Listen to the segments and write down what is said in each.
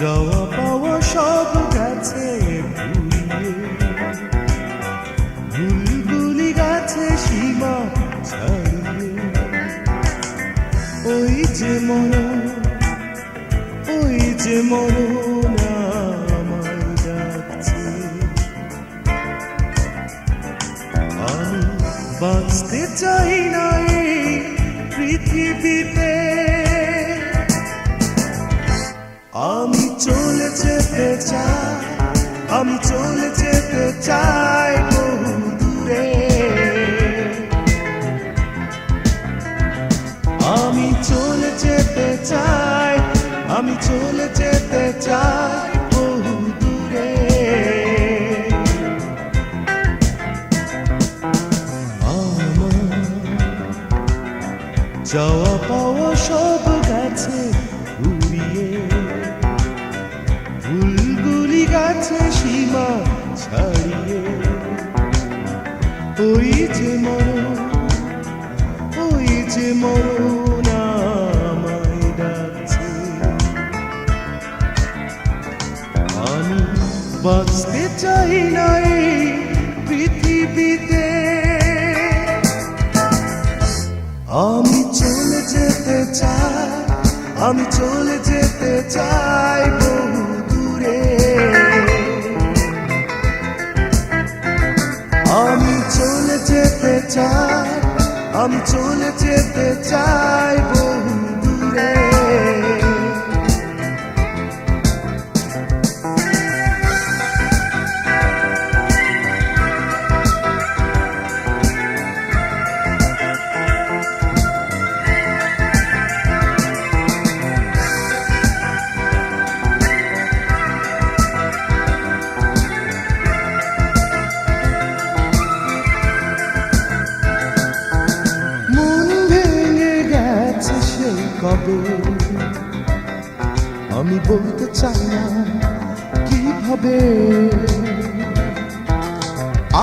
যাওয়া পাওয়া সব গেছে বুলবুলি গাছে সীমা ছাড়িয়ে। ওই যে মরণ ওই যে মরণ আমায় ডাকছে। বাঁচতে চাই না পৃথিবীতে। আমি চলে যেতে চাই, আমি চলে যেতে চাই বহু দূরে। আমি চলে যেতে চাই, আমি চলে যেতে চাই বহু দূরে। যাওয়া পাওয়া সব গেছে উড়িয়ে গাছে সীমা ছাড়িয়ে ওই যে মরণ, ওই যে মরণ আমায় ডাকছে। বাঁচতে চাই না এই পৃথিবীতে। আমি চলে যেতে চাই, আমি চলে যেতে চাই বহু আমি চলে যেতে চাই আমি চলে যেতে চাই বহু আমি বলতে চাই না কীভাবে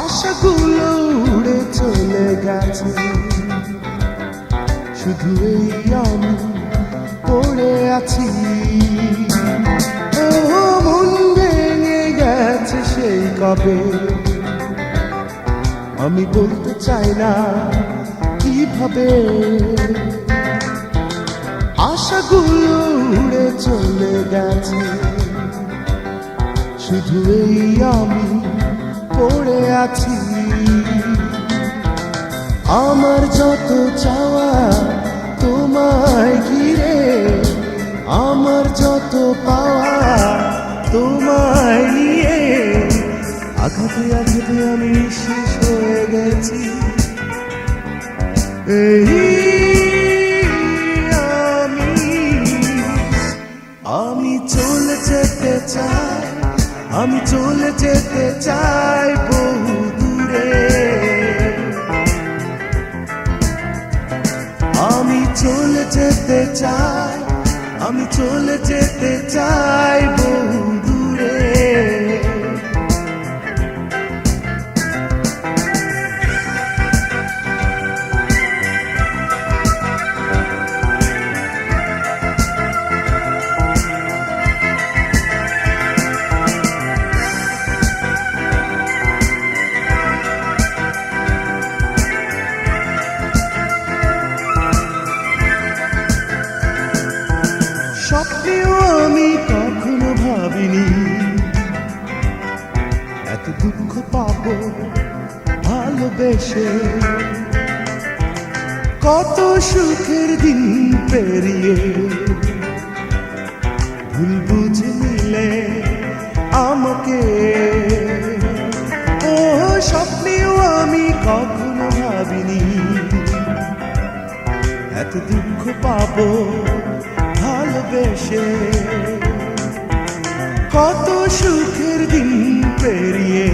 আশাগুলো উড়ে চলে গেছে। শুধু এই আমি পড়ে আছি। মন ভেঙে গেছে সেই কবে। আমি বলতে চাই না কীভাবে আশাগুলো উড়ে চলে গেছে। শুধু এই আমি পড়ে আছি। আমার যত চাওয়া তোমায় ঘিরে, আমার যত পাওয়া তোমায় নিয়ে আঘাতে আঘাতে আমি শেষ হয়ে গেছি। এই আমি চলে যেতে চাই বহু দূরে। আমি চলে যেতে চাই, আমি চলে যেতে চাই বহু স্বপ্নেও আমি কখনো ভাবিনি। এত দুঃখ পাবো ভালোবেসে। কত সুখের দিন পেরিয়ে। ভুল বুঝে নিলে আমাকে। ও স্বপ্নেও আমি কখনো ভাবিনি। এত দুঃখ পাবো ভালোবেসে কত সুখের দিন পেরিয়ে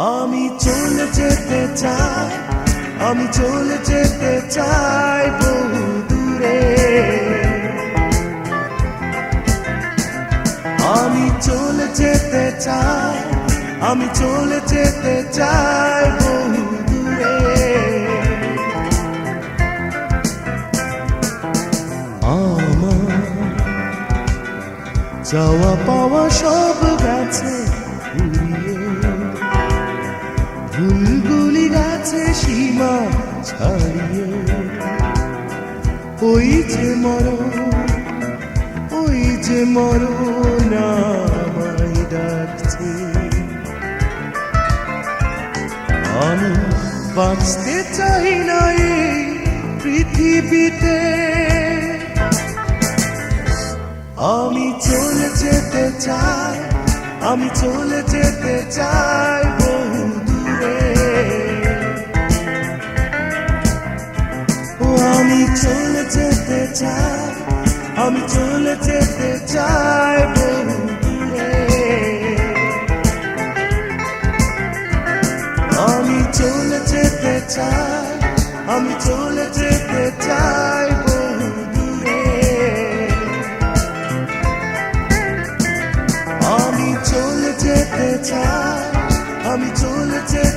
আমি চলে যেতে চাই, আমি চলে যেতে চাই বহু দূরে। আমি চলে যেতে চাই, আমি চলে যেতে চাই বহু দূরে। আমার যাওয়া পাওয়া সব গান ছাড়িয়ে ওই যে মরণ, ওই যে মরণ আমায় ডাকছে। আমি বাঁচতে চাই না পৃথিবীতে। আমি চলে যেতে চাই, আমি চলে যেতে চাই। আমি চলে যেতে চাই, আমি চলে যেতে চাই আমি চলে যেতে চাই, আমি চলে যেতে চাই আমি চলে যেতে চাই, আমি চলে যেতে